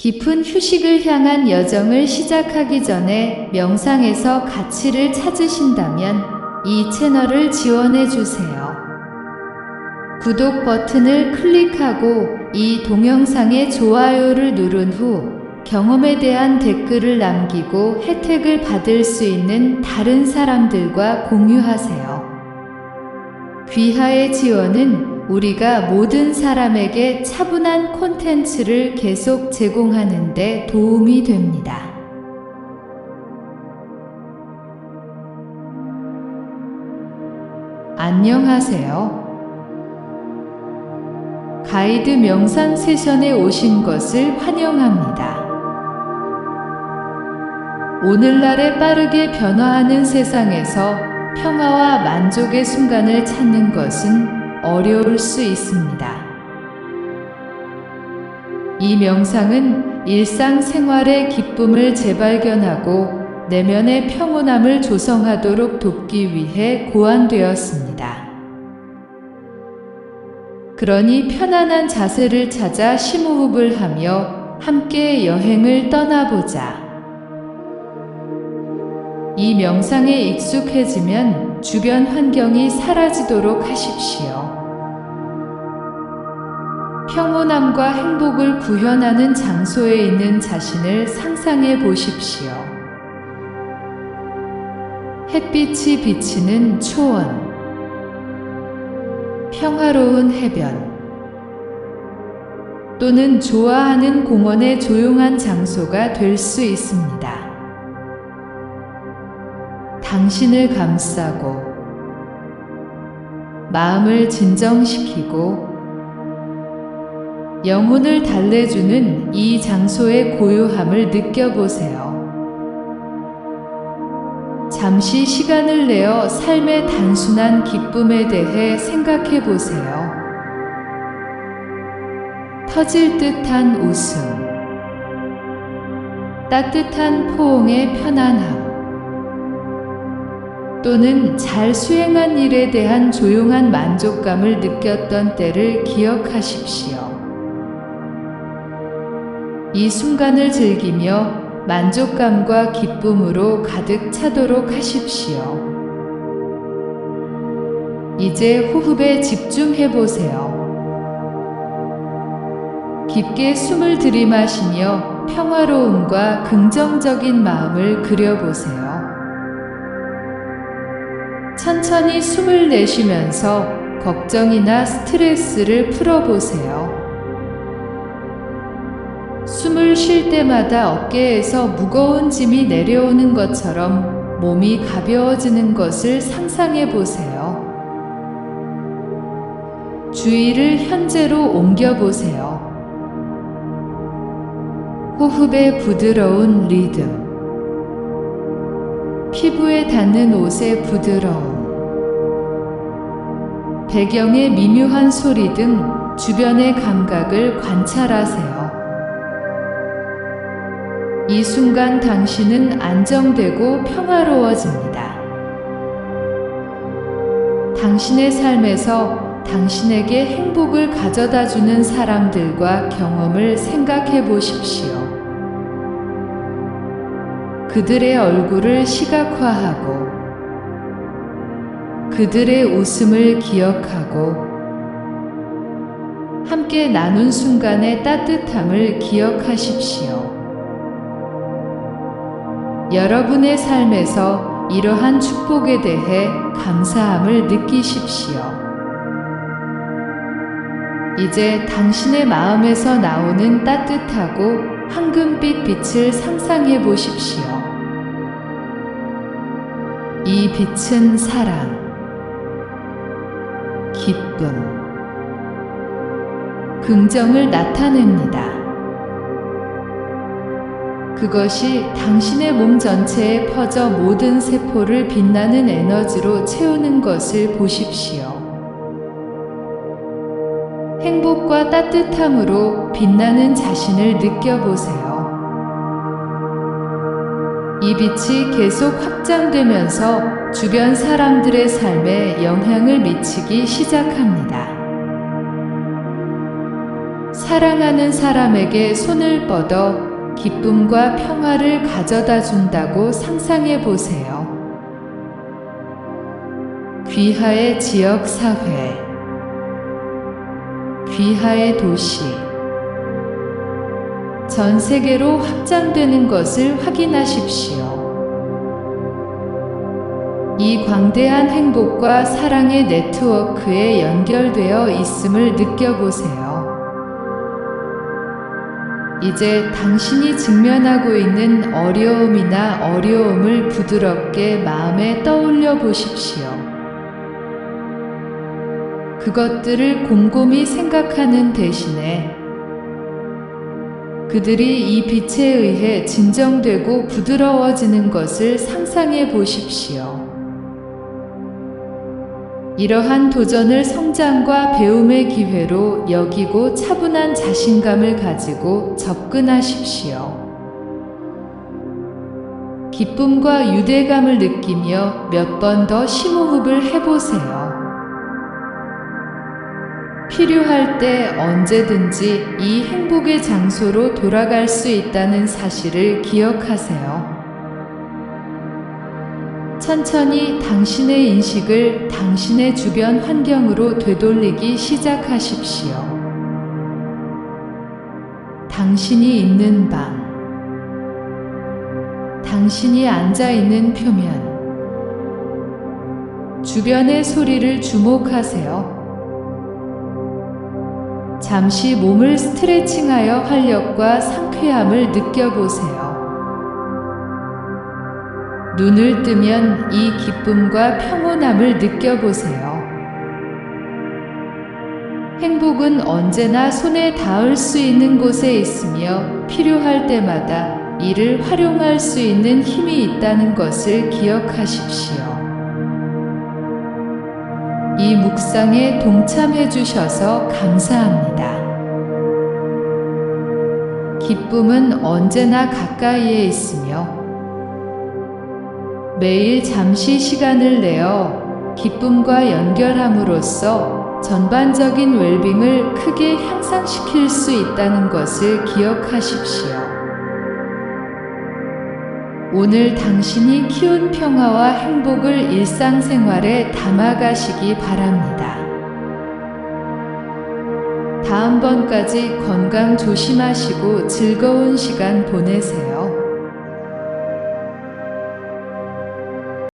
깊은 휴식을 향한 여정을 시작하기 전에 명상에서 가치를 찾으신다면 이 채널을 지원해 주세요. 구독 버튼을 클릭하고 이 동영상에 좋아요를 누른 후 경험에 대한 댓글을 남기고 혜택을 받을 수 있는 다른 사람들과 공유하세요. 귀하의 지원은 우리가 모든 사람에게 차분한 콘텐츠를 계속 제공하는 데 도움이 됩니다. 안녕하세요. 가이드 명상 세션에 오신 것을 환영합니다. 오늘날의 빠르게 변화하는 세상에서 평화와 만족의 순간을 찾는 것은 어려울 수 있습니다. 이 명상은 일상생활의 기쁨을 재발견하고 내면의 평온함을 조성하도록 돕기 위해 고안되었습니다. 그러니 편안한 자세를 찾아 심호흡을 하며 함께 여행을 떠나보자. 이 명상에 익숙해지면 주변 환경이 사라지도록 하십시오. 평온함과 행복을 구현하는 장소에 있는 자신을 상상해 보십시오. 햇빛이 비치는 초원, 평화로운 해변, 또는 좋아하는 공원의 조용한 장소가 될 수 있습니다. 당신을 감싸고, 마음을 진정시키고, 영혼을 달래주는 이 장소의 고요함을 느껴보세요. 잠시 시간을 내어 삶의 단순한 기쁨에 대해 생각해 보세요. 터질 듯한 웃음, 따뜻한 포옹의 편안함, 또는 잘 수행한 일에 대한 조용한 만족감을 느꼈던 때를 기억하십시오. 이 순간을 즐기며 만족감과 기쁨으로 가득 차도록 하십시오. 이제 호흡에 집중해 보세요. 깊게 숨을 들이마시며 평화로움과 긍정적인 마음을 그려보세요. 천천히 숨을 내쉬면서 걱정이나 스트레스를 풀어보세요. 숨을 쉴 때마다 어깨에서 무거운 짐이 내려오는 것처럼 몸이 가벼워지는 것을 상상해 보세요. 주의를 현재로 옮겨 보세요. 호흡의 부드러운 리듬, 피부에 닿는 옷의 부드러움, 배경의 미묘한 소리 등 주변의 감각을 관찰하세요. 이 순간 당신은 안정되고 평화로워집니다. 당신의 삶에서 당신에게 행복을 가져다 주는 사람들과 경험을 생각해 보십시오. 그들의 얼굴을 시각화하고 그들의 웃음을 기억하고 함께 나눈 순간의 따뜻함을 기억하십시오. 여러분의 삶에서 이러한 축복에 대해 감사함을 느끼십시오. 이제 당신의 마음에서 나오는 따뜻하고 황금빛 빛을 상상해 보십시오. 이 빛은 사랑, 기쁨, 긍정을 나타냅니다. 그것이 당신의 몸 전체에 퍼져 모든 세포를 빛나는 에너지로 채우는 것을 보십시오. 행복과 따뜻함으로 빛나는 자신을 느껴보세요. 이 빛이 계속 확장되면서 주변 사람들의 삶에 영향을 미치기 시작합니다. 사랑하는 사람에게 손을 뻗어 기쁨과 평화를 가져다 준다고 상상해 보세요. 귀하의 지역 사회, 귀하의 도시, 전 세계로 확장되는 것을 확인하십시오. 이 광대한 행복과 사랑의 네트워크에 연결되어 있음을 느껴보세요. 이제 당신이 직면하고 있는 어려움이나 어려움을 부드럽게 마음에 떠올려 보십시오. 그것들을 곰곰이 생각하는 대신에 그들이 이 빛에 의해 진정되고 부드러워지는 것을 상상해 보십시오. 이러한 도전을 성장과 배움의 기회로 여기고 차분한 자신감을 가지고 접근하십시오. 기쁨과 유대감을 느끼며 몇 번 더 심호흡을 해보세요. 필요할 때 언제든지 이 행복의 장소로 돌아갈 수 있다는 사실을 기억하세요. 천천히 당신의 인식을 당신의 주변 환경으로 되돌리기 시작하십시오. 당신이 있는 방, 당신이 앉아 있는 표면, 주변의 소리를 주목하세요. 잠시 몸을 스트레칭하여 활력과 상쾌함을 느껴보세요. 눈을 뜨면 이 기쁨과 평온함을 느껴보세요. 행복은 언제나 손에 닿을 수 있는 곳에 있으며 필요할 때마다 이를 활용할 수 있는 힘이 있다는 것을 기억하십시오. 이 묵상에 동참해 주셔서 감사합니다. 기쁨은 언제나 가까이에 있으며 매일 잠시 시간을 내어 기쁨과 연결함으로써 전반적인 웰빙을 크게 향상시킬 수 있다는 것을 기억하십시오. 오늘 당신이 키운 평화와 행복을 일상생활에 담아가시기 바랍니다. 다음번까지 건강 조심하시고 즐거운 시간 보내세요.